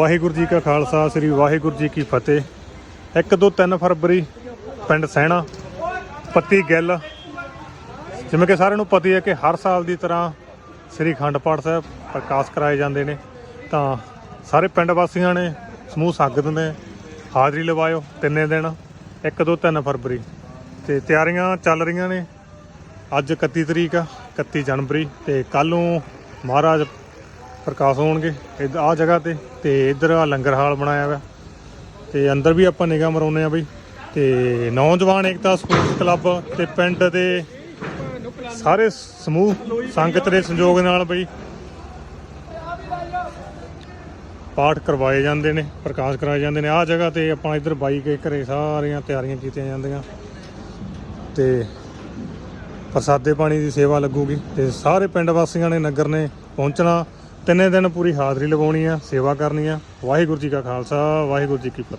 ਵਾਹਿਗੁਰੂ ਜੀ ਕਾ ਖਾਲਸਾ, ਸ੍ਰੀ ਵਾਹਿਗੁਰੂ ਜੀ ਕੀ ਫਤਿਹ। 1 2 3 ਫਰਵਰੀ, ਪਿੰਡ ਸਹਿਣਾ ਪੱਤੀ ਗਿੱਲ। ਜਿਵੇਂ ਕਿ ਸਾਰਿਆਂ ਨੂੰ ਪਤਾ ਹੈ ਕਿ ਹਰ ਸਾਲ ਦੀ ਤਰ੍ਹਾਂ ਸ੍ਰੀ ਅਖੰਡ ਪਾਠ ਸਾਹਿਬ ਪ੍ਰਕਾਸ਼ ਕਰਾਏ ਜਾਂਦੇ ਨੇ। ਤਾਂ ਸਾਰੇ ਪਿੰਡ ਵਾਸੀਆਂ ਨੇ ਸਮੂਹ ਸੰਗਤ ਨੇ ਹਾਜ਼ਰੀ ਲਵਾਇਓ ਤਿੰਨੇ ਦਿਨ 1 2 3 ਫਰਵਰੀ। ਤੇ ਤਿਆਰੀਆਂ ਚੱਲ ਰਹੀਆਂ ਨੇ। ਅੱਜ 31 ਤਰੀਕ ਆ 31 ਜਨਵਰੀ। ਤੇ ਕੱਲ ਨੂੰ ਮਹਾਰਾਜ ਪ੍ਰਕਾਸ਼ ਹੋਣਗੇ ਆ ਜਗ੍ਹਾ ਤੇ ਤੇ ਇੱਧਰ ਆ ਲੰਗਰ ਹਾਲ ਬਣਾਇਆ ਹੋਇਆ। ਤੇ ਅੰਦਰ ਵੀ ਆਪਾਂ ਨਿਗਾਹ ਮਰਾਉਂਦੇ ਆ ਬਈ। ਤੇ ਨੌਜਵਾਨ ਏਕਤਾ ਸਪੋਰਟਸ ਕਲੱਬ ਤੇ ਪਿੰਡ ਦੇ ਸਾਰੇ ਸਮੂਹ, ਸੰਗਤ ਦੇ ਸੰਯੋਗ ਨਾਲ ਬਈ ਪਾਠ ਕਰਵਾਏ ਜਾਂਦੇ ਨੇ, ਪ੍ਰਕਾਸ਼ ਕਰਾਏ ਜਾਂਦੇ ਨੇ। ਆਹ ਜਗ੍ਹਾ ਤੇ ਆਪਾਂ ਇੱਧਰ ਬਾਈ ਕੇ ਘਰੇ ਸਾਰੀਆਂ ਤਿਆਰੀਆਂ ਕੀਤੀਆਂ ਜਾਂਦੀਆਂ। ਤੇ ਪ੍ਰਸਾਦੇ ਪਾਣੀ ਦੀ ਸੇਵਾ ਲੱਗੂਗੀ ਤੇ ਸਾਰੇ ਪਿੰਡ ਵਾਸੀਆਂ ਨੇ ਨਗਰ ਨੇ ਪਹੁੰਚਣਾ। ਤਿੰਨੇ ਦਿਨ ਪੂਰੀ ਹਾਜ਼ਰੀ ਲਗਾਉਣੀ ਆ, ਸੇਵਾ ਕਰਨੀ ਆ। ਵਾਹਿਗੁਰੂ ਜੀ ਕਾ ਖਾਲਸਾ, ਵਾਹਿਗੁਰੂ ਜੀ ਕੀ ਫਤਿਹ।